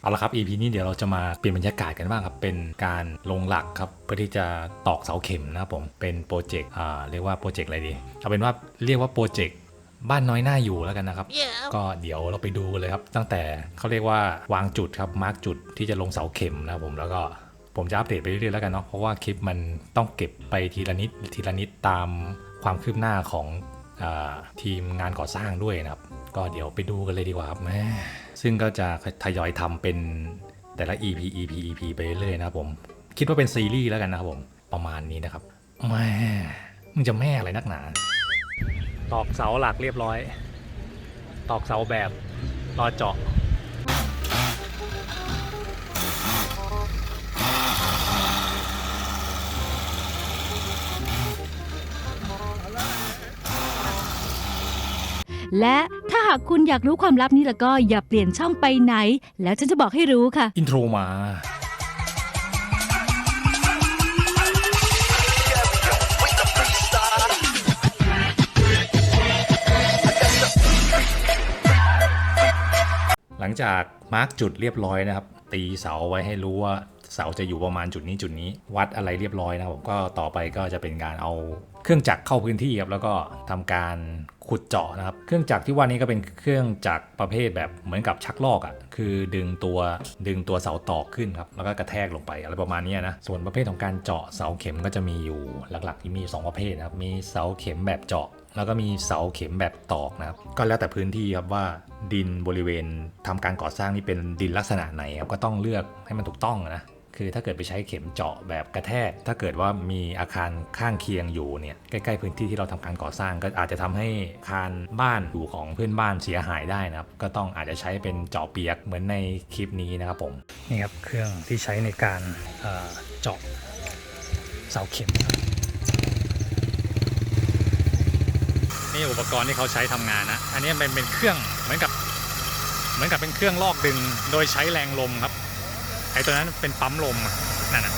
เอาละครับ EP นี้เดี๋ยวเราจะมาเปลี่ยนบรรยากาศกันบ้างครับ เป็นการลงหลักครับ เพื่อที่จะตอกเสาเข็มนะครับผม เป็นโปรเจกต์ อ่า เรียกว่าโปรเจกต์อะไรดี เอาเป็นว่าเรียกว่าโปรเจกต์บ้านน้อยหน้าอยู่แล้วกันนะครับ ก็เดี๋ยวเราไปดูกันเลยครับ ตั้งแต่เขาเรียกว่าวางจุดครับ มาร์กจุดที่จะลงเสาเข็มนะครับผม แล้วก็ผมจะอัปเดตไปเรื่อยๆแล้วกันเนาะ เพราะว่าคลิปมันต้องเก็บไปทีละนิดทีละนิดตามความคืบหน้าของอาทีมงานก่อสร้างด้วยนะครับ ก็เดี๋ยวไปดูกันเลยดีกว่าครับแม่ ซึ่งก็จะทยอยทำเป็นแต่ละ EP EP EP ไปเรื่อยๆนะครับผม คิดว่าเป็นซีรีส์แล้วกันนะครับผม ประมาณนี้นะครับ แม่มึงจะแม่อะไรนักหนา ตอกเสาหลักเรียบร้อย ตอกเสาแบบรอเจาะและถ้าหากคุณอยากรู้ความลับนี้แล้วก็อย่าเปลี่ยนช่องไปไหน แล้วฉันจะบอกให้รู้ค่ะ อินโทรมา หลังจากมาร์กจุดเรียบร้อยนะครับ ตีเสาไว้ให้รู้ว่า เสาจะอยู่ประมาณจุดนี้จุดนี้วัดอะไรเรียบร้อยนะครับผมก็ต่อไปก็จะเป็นการเอาเครื่องจักรเข้าพื้นที่ครับแล้วก็ทำการขุดเจาะนะครับ เครื่องจักรที่ว่านี้ก็เป็นเครื่องจักรประเภทแบบเหมือนกับชักลอกอะ่ะคือดึงตัวดึงตัวเสาตอกขึ้นครับแล้วก็กระแทกลงไปอะไรประมาณนี้นะส่วนประเภทของการเจาะเสาเข็มก็จะมีอยู่หลักๆที่มีอยู่สองประเภทนะครับมีเสาเข็มแบบเจาะ แล้วก็มีเสาเข็มแบบตอกนะครับก็แล้วแต่พื้นที่ครับว่าดินบริเวณทำการก่อสร้างนี่เป็นดินลักษณะไหนครับก็ต้องเลือกให้มันถูกต้องนะ คือถ้าเกิดไปใช้เข็มเจาะแบบกระแทก ถ้าเกิดว่ามีอาคารข้างเคียงอยู่เนี่ยใกล้ๆพื้นที่ที่เราทำการก่อสร้างก็อาจจะทำให้อาคารบ้านอยู่ของเพื่อนบ้านเสียหายได้นะครับ ก็ต้องอาจจะใช้เป็นเจาะเปียกเหมือนในคลิปนี้นะครับผมนี่ครับเครื่องที่ใช้ในการเจาะเสาเข็มครับนี่อุปกรณ์ที่เขาใช้ทำงานนะ อันนี้เป็นเป็นเครื่องเหมือนกับ เหมือนกับเป็นเครื่องลอกดึง โดยใช้แรงลมครับไอ้ตัวนั้นเป็นปั๊มลมอะนั่นน่ะ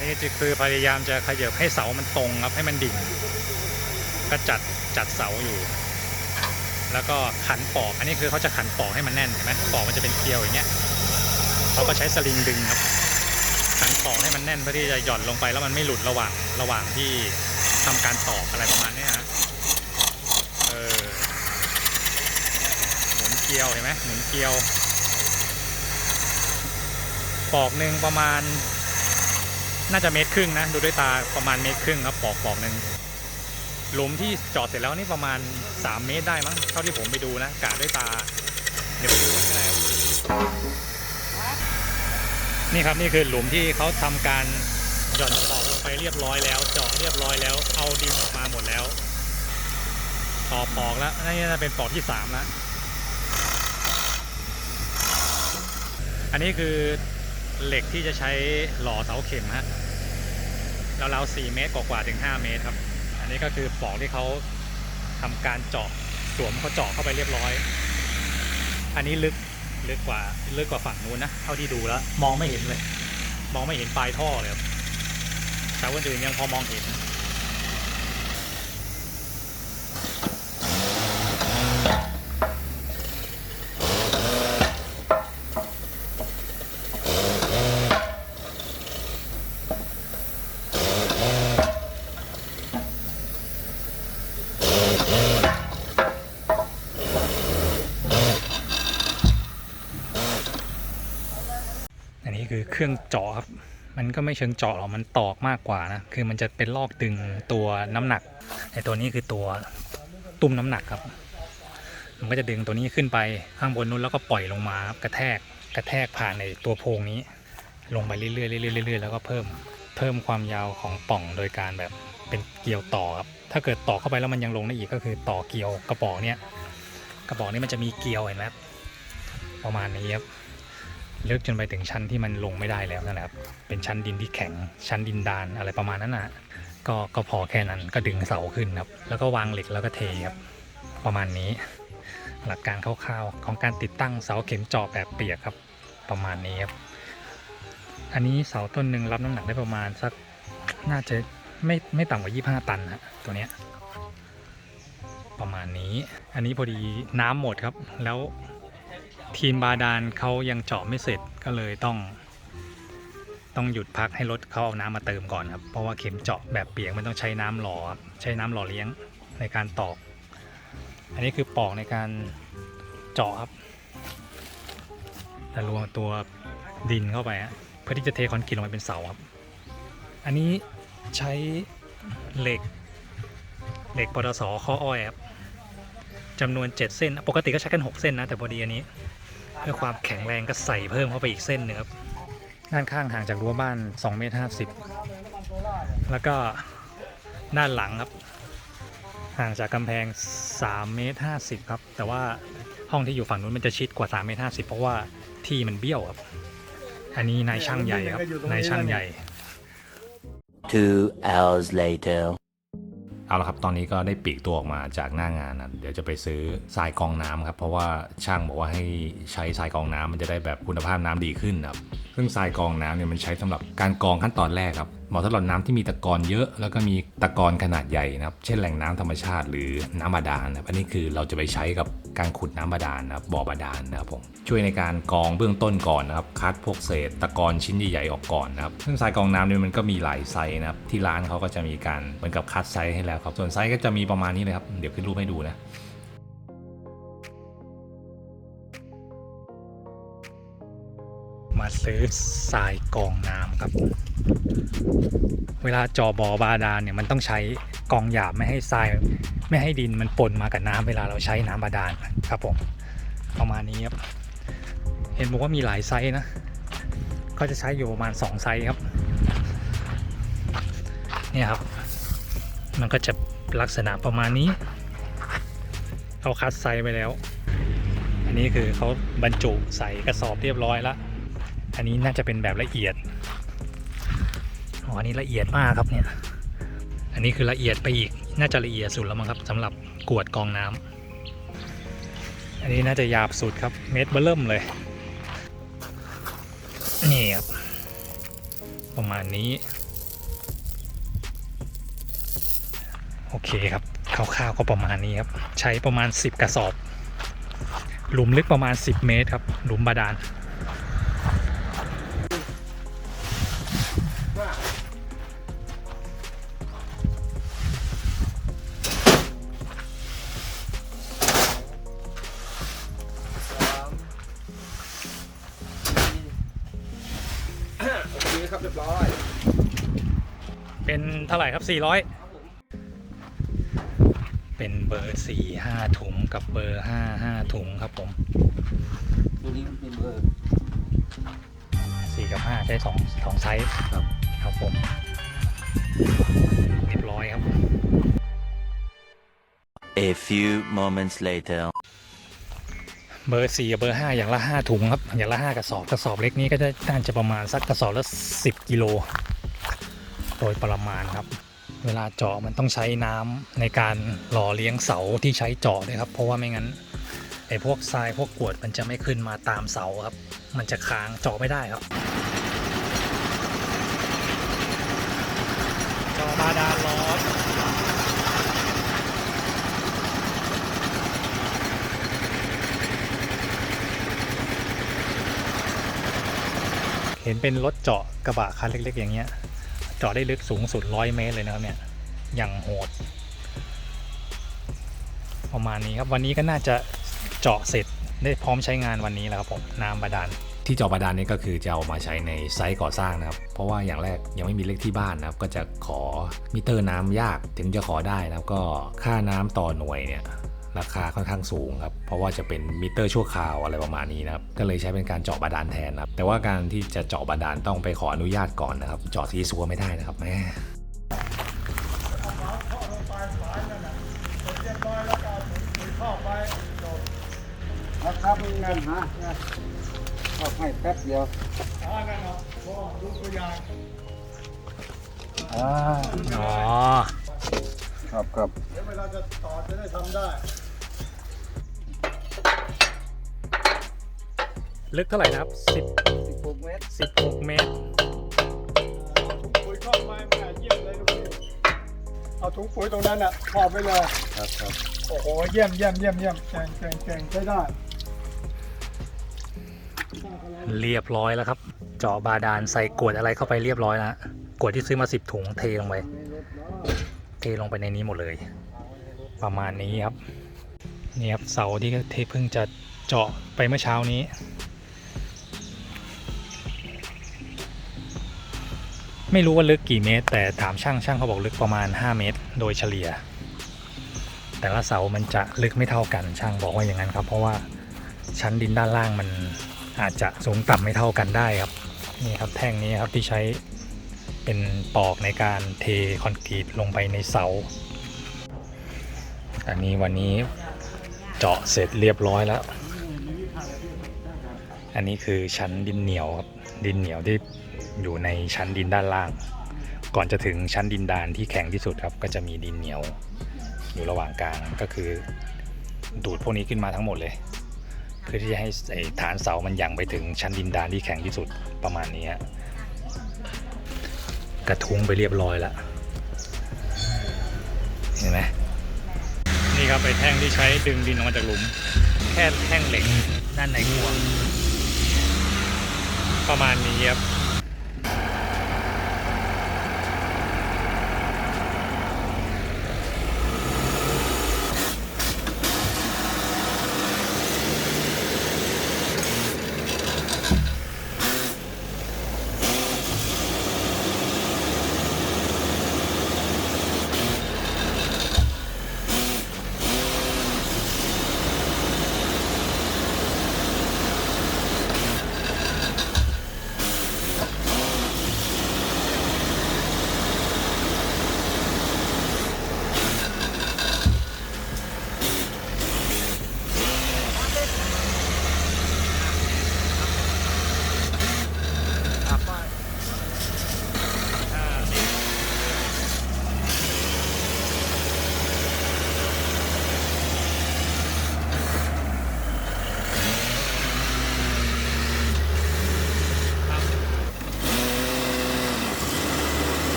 นี่จะคือพยายามจะขยับให้เสามันตรงครับให้มันดิ่ง ก็จัดจัดเสาอยู่ แล้วก็ขันปอก อันนี้คือเขาจะขันปอกให้มันแน่นเห็นไหมปอกมันจะเป็นเกลียวอย่างเงี้ยเขาก็ใช้สลิงดึงครับขันตอกให้มันแน่นเพื่อที่จะหย่อนลงไปแล้วมันไม่หลุดระหว่างระหว่างที่ ทำการตอกอะไรประมาณนี้ฮะเออหมุนเกลียวเห็นไหมหมุนเกลียวปอกหนึ่งประมาณ น่าจะเมตรครึ่งนะ ดูด้วยตาประมาณเมตรครึ่งครับปอกปอกหนึ่งหลุมที่จอดเสร็จแล้วนี่ประมาณ 3 เมตรได้มั้งเท่าที่ผมไปดูนะกะด้วยตา เดี๋ยวไปดูกันก็ได้ครับนี่ครับนี่คือหลุมที่เขาทำการ หย่อนตอกลงไปเรียบร้อยแล้ว เจาะเรียบร้อยแล้ว เอาดินออกมาหมดแล้วต่อปอกแล้วนี่จะเป็นปอกที่สามแล้วอันนี้คือเหล็กที่จะใช้หล่อเสาเข็มฮะราวๆ4เมตรกว่าๆถึง 5 เมตรครับ อันนี้ก็คือปอกที่เขาทำการเจาะสวมเขาเจาะเข้าไปเรียบร้อย อันนี้ลึกลึกกว่าลึกกว่าฝั่งนู้นนะเท่าที่ดูแล้ว มองไม่เห็นเลย มองไม่เห็นปลายท่อเลยครับ แต่วันอื่นยังพอมองเห็นอันนี้คือเครื่องเจาะครับ ก็ไม่เชิงเจาะหรอกมันตอกมากกว่านะคือมันจะเป็นลอกดึงตัวน้ำหนักไอตัวนี้คือตัวตุ้มน้ำหนักครับ มันก็จะดึงตัวนี้ขึ้นไปข้างบนนู้นแล้วก็ปล่อยลงมากระแทกกระแทกผ่านในตัวโพรงนี้ ลงไปเรื่อยๆเรื่อยๆเรื่อยๆแล้วก็เพิ่มเพิ่มความยาวของป่องโดยการแบบเป็นเกลียวต่อครับถ้าเกิดต่อเข้าไปแล้วมันยังลงได้อีกก็คือต่อเกลียวกระบอกเนี้ยกระบอกนี้มันจะมีเกลียวเห็นไหมครับประมาณนี้ครับ ลึกจนไปถึงชั้นที่มันลงไม่ได้แล้วนั่นแหละครับ เป็นชั้นดินที่แข็ง ชั้นดินดานอะไรประมาณนั้นนะก็ก็พอแค่นั้นก็ดึงเสาขึ้นครับ แล้วก็วางเหล็กแล้วก็เทครับประมาณนี้ หลักการคร่าวๆของการติดตั้งเสาเข็มเจาะแบบเปียกครับ ประมาณนี้ครับ อันนี้เสาต้นหนึ่งรับน้ำหนักได้ประมาณสักน่าจะไม่ไม่ต่ำกว่า 25 ตันฮะตัวเนี้ยประมาณนี้ อันนี้พอดีน้ำหมดครับแล้ว ทีมบาดาลเขายังเจาะไม่เสร็จก็เลยต้อง ต้องหยุดพักให้รถเขาเอาน้ำมาเติมก่อนครับ เพราะว่าเข็มเจาะแบบเปียกมันต้องใช้น้ำหล่อใช้น้ำหล่อเลี้ยงในการตอก อันนี้คือปอกในการเจาะครับแล้วรวมตัวดินเข้าไปฮะเพื่อที่จะเทคอนกรีตลงไปเป็นเสาครับ อันนี้ใช้เหล็กเหล็กปตสข้ออ้อยครับจำนวน 7 เส้น ปกติก็ใช้กัน 6 เส้นนะ แต่พอดีอันนี้ พื่อความแข็งแรงก็ใส่เพิ่มเข้าไปอีกเส้นหนึงครับ ด้านข้างห่างจากรั้วบ้าน2เมตร50 แล้วก็ด้านหลังครับ ห่างจากกำแพง3เมตร50 ครับ แต่ว่าห้องที่อยู่ฝั่งนู้นมันจะชิดกว่า3เมตร50 เพราะว่าที่มันเบี้ยวครับ อันนี้นายช่างใหญ่ครับ นายช่างใหญ่ Two hours later. เอาละครับ ตอนนี้ก็ได้ปีกตัวออกมาจากหน้างานนะเดี๋ยวจะไปซื้อทรายกองน้ำครับ เพราะว่าช่างบอกว่าให้ใช้ทรายกองน้ำมันจะได้แบบคุณภาพน้ำดีขึ้นครับ ซึ่งทรายกองน้ำเนี่ยมันใช้สำหรับการกองขั้นตอนแรกครับ เหมาะสำหรับน้ำที่มีตะกอนเยอะ แล้วก็มีตะกอนขนาดใหญ่นะครับ เช่นแหล่งน้ำธรรมชาติ หรือน้ำบาดาลนะอันนี้คือเราจะไปใช้กับ การขุดน้ำบาดาลนะครับบ่อบาดาลนะครับผมช่วยในการกรองเบื้องต้นก่อนนะครับคัดพวกเศษตะกอนชิ้นใหญ่ๆออกก่อนนะครับซึ่งทรายกองน้ำเนี่ยมันก็มีหลายไซส์นะครับที่ร้านเขาก็จะมีการเหมือนกับคัดไซส์ให้แล้วครับส่วนไซส์ก็จะมีประมาณนี้เลยครับเดี๋ยวขึ้นรูปให้ดูนะ มาซื้อทรายกองน้ำครับ เวลาจอบอบาดาลเนี่ยมันต้องใช้กองหยาบไม่ให้ทรายไม่ให้ดินมันปนมากับน้ำเวลาเราใช้น้ำบาดาลครับผมประมาณนี้ครับ เห็นบอกว่ามีหลายไซส์นะ ก็จะใช้อยู่ประมาณ2ไซส์ครับ เนี่ยครับ มันก็จะลักษณะประมาณนี้เขาคัดไซส์ไปแล้ว อันนี้คือเขาบรรจุใส่กระสอบเรียบร้อยแล้ว อันนี้น่าจะเป็นแบบละเอียดอ๋ออันนี้ละเอียดมากครับเนี่ย อันนี้คือละเอียดไปอีก น่าจะละเอียดสุดแล้วมั้งครับสำหรับกวดกองน้ำอันนี้น่าจะหยาบสุดครับ เม็ดเบอร์เริ่มเลย นี่ครับ ประมาณนี้ โอเคครับคร่าวๆก็ประมาณนี้ครับ ใช้ประมาณ 10 กระสอบ หลุมลึกประมาณ 10 เมตรครับ หลุมบาดาล เป็นเท่าไหร่ครับ 400 เป็นเบอร์ 4 5 ถุงกับเบอร์ 5 5 ถุงครับผม ตัวนี้มันเป็นเบอร์ 4 กับ 5 ใช้2 2ไซส์ครับครับผมเรียบร้อยครับ A few moments later. เบอร์4กับเบอร์5อย่างละ 5 ถุงครับ อย่างละ 5 กระสอบ กระสอบเล็กนี้ก็จะน่าจะประมาณสักกระสอบละ 10 กิโล โดยประมาณครับ เวลาเจาะมันต้องใช้น้ำในการหล่อเลี้ยงเสาที่ใช้เจาะด้วยครับ เพราะว่าไม่งั้นไอ้พวกทรายพวกกวดมันจะไม่ขึ้นมาตามเสาครับ มันจะค้างเจาะไม่ได้ครับเจาะบาดาลล้อมเห็นเป็นรถเจาะกระบะคันเล็ก ๆ อย่างเงี้ย เจาะได้ลึกสูงสุด100เมตรเลยนะครับเนี่ยอย่างโหด ประมาณนี้ครับวันนี้ก็น่าจะเจาะเสร็จได้พร้อมใช้งานวันนี้แล้วครับผมน้ำบาดาลที่เจาะบาดาลนี่ก็คือจะเอามาใช้ในไซต์ก่อสร้างนะครับ เพราะว่าอย่างแรกยังไม่มีเลขที่บ้านนะครับ ก็จะขอมิเตอร์น้ำยากถึงจะขอได้นะครับก็ค่าน้ำต่อหน่วยเนี่ย ราคาค่อนข้างสูงครับ เพราะว่าจะเป็นมิเตอร์ชั่วคราวอะไรประมาณนี้นะครับ ก็เลยใช้เป็นการเจาะบาดาลแทนนะครับ แต่ว่าการที่จะเจาะบาดาลต้องไปขออนุญาตก่อนนะครับ เจาะซีซัวไม่ได้นะครับแม่นะครับนั่นนะเอาให้แป๊บเดียวอ่าอ๋อครับครับลึ กเท่าไหร่นะครับสิบหกเมตร10 16เมตรคุยเข้ามาแม่เยี่ยมเลยลูกพี่เอาถุงปุ๋ยตรงนั้นอะครอบไปเลย ครับครับโอ้โห เยี่ยมเยี่ยมเยี่ยมเยี่ยมเก่งเก่งเก่งใช้ได้เรียบร้อยแล้วครับ เจาะบาดาลใส่กรวดอะไรเข้าไปเรียบร้อยแล้วกรวดที่ซื้อมาสิบถุงเทลงไป เทลงไปในนี้หมดเลย ประมาณนี้ครับ นี่ครับเสาที่เทเพิ่งจะเจาะไปเมื่อเช้านี้ ไม่รู้ว่าลึกกี่เมตร แต่ถามช่างช่างเขาบอกลึกประมาณ 5 เมตร โดยเฉลี่ย แต่ละเสามันจะลึกไม่เท่ากัน ช่างบอกว่าอย่างนั้นครับ เพราะว่าชั้นดินด้านล่างมันอาจจะสูงต่ำไม่เท่ากันได้ครับนี่ครับแท่งนี้ครับที่ใช้เป็นตอกในการเทคอนกรีตลงไปในเสา อันนี้วันนี้เจาะเสร็จเรียบร้อยแล้ว อันนี้คือชั้นดินเหนียวครับดินเหนียวที่ อยู่ในชั้นดินด้านล่าง ก่อนจะถึงชั้นดินดานที่แข็งที่สุดครับ ก็จะมีดินเหนียวอยู่ระหว่างกลางก็คือ ดูดพวกนี้ขึ้นมาทั้งหมดเลย เพื่อที่จะให้ฐานเสามันยังไปถึงชั้นดินดานที่แข็งที่สุดประมาณนี้กระทุ้งไปเรียบร้อยแล้วเห็นไหมนี่ครับไอแท่งที่ใช้ดึงดินออกมาจากหลุม แค่แท่งเหล็กด้านในกวง ประมาณนี้ครับ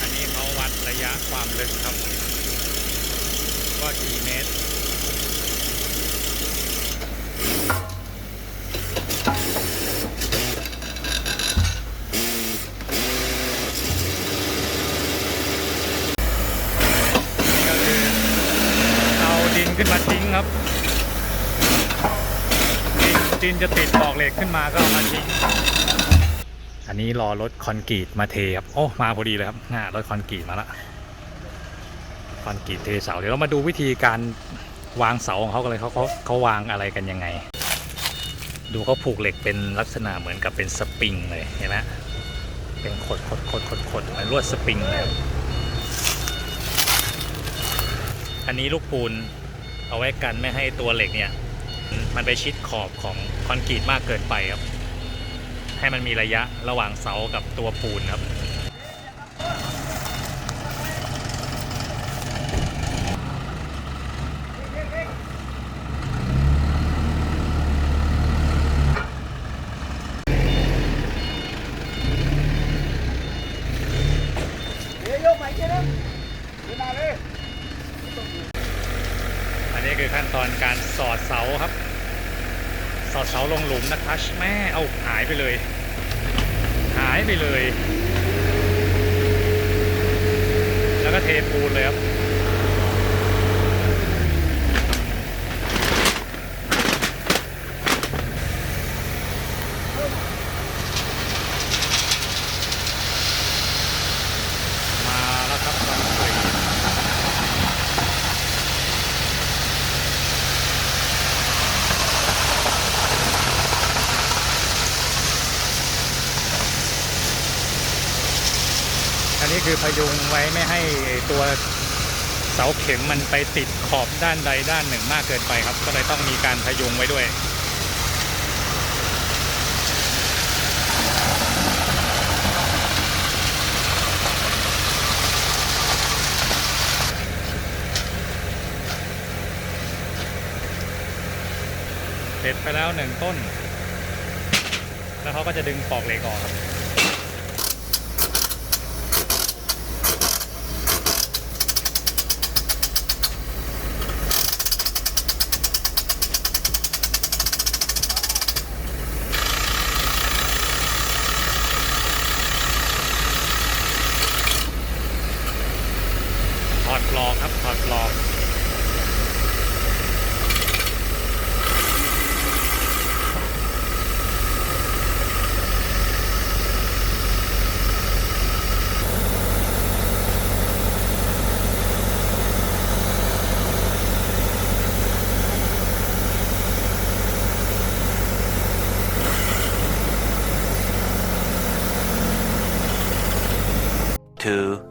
อันนี้เขาวัดระยะความ ลึกครับ ว่ากี่เมตรนี่ก็คือเอาดินขึ้นมาทิ้งครับดินดินจะติดปอกเหล็กขึ้นมาก็เอามาทิ้งอันนี้รอรถคอนกรีตมาเทครับ โอ้ มาพอดีเลยครับน่ารถคอนกรีตมาและ คอนกรีตเทเสาเดี๋ยวเรามาดูวิธีการวางเสาของเขากันเลยเขาเขาเขาวางอะไรกันยังไง ดูเขาผูกเหล็กเป็นลักษณะเหมือนกับเป็นสปริงเลยเห็นไหมเป็นขดขดขดขดขดเหมือนลวดสปริงเลยอันนี้ลูกปูนเอาไว้กันไม่ให้ตัวเหล็กเนี่ย มันไปชิดขอบของคอนกรีตมากเกินไปครับ ให้มันมีระยะระหว่างเสากับตัวปูนครับ เดี๋ยวยกไปแค่นั้นเวลาเลย อันนี้คือขั้นตอนการสอดเสาครับ สอดเสา สคัชแม่เอาหายไปเลย หายไปเลย แล้วก็เทปูนเลยครับ ตัวเสาเข็มมันไปติดขอบด้านใดด้านหนึ่งมากเกินไปครับ ก็เลยต้องมีการพยุงไว้ด้วยเสร็จไปแล้วหนึ่งต้น แล้วเขาก็จะดึงปอกเหล็กออก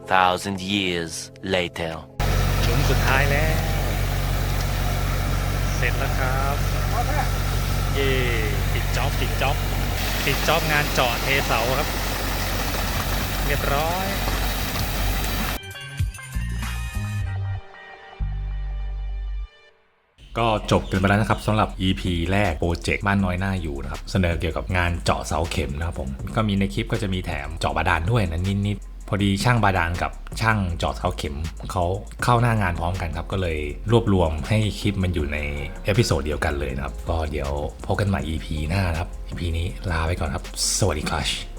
2,000 years later. หลุมสุดท้ายแล้ว เสร็จแล้วครับเย่ปิดจ็อบปิดจ็อบปิดจ็อบงานเจาะเทเสาครับ เรียบร้อยก็จบกันไปแล้วนะครับสำหรับ EP แรกโปรเจกต์บ้านน้อยหน้าอยู่นะครับ เสนอเกี่ยวกับงานเจาะเสาเข็มนะครับผม ก็มีในคลิปก็จะมีแถมเจาะบาดาลด้วยนะนิดๆพ อดีช่างบาดาลกับช่างจอดเสาเข็มเขาเข้าหน้างานพร้อมกันครับ ก็เลยรวบรวมให้คลิปมันอยู่ในเอพิโซดเดียวกันเลยนะครับ ก็เดี๋ยวพบกันใหม่ EP หน้านะครับ EP นี้ลาไปก่อนครับ สวัสดีครับ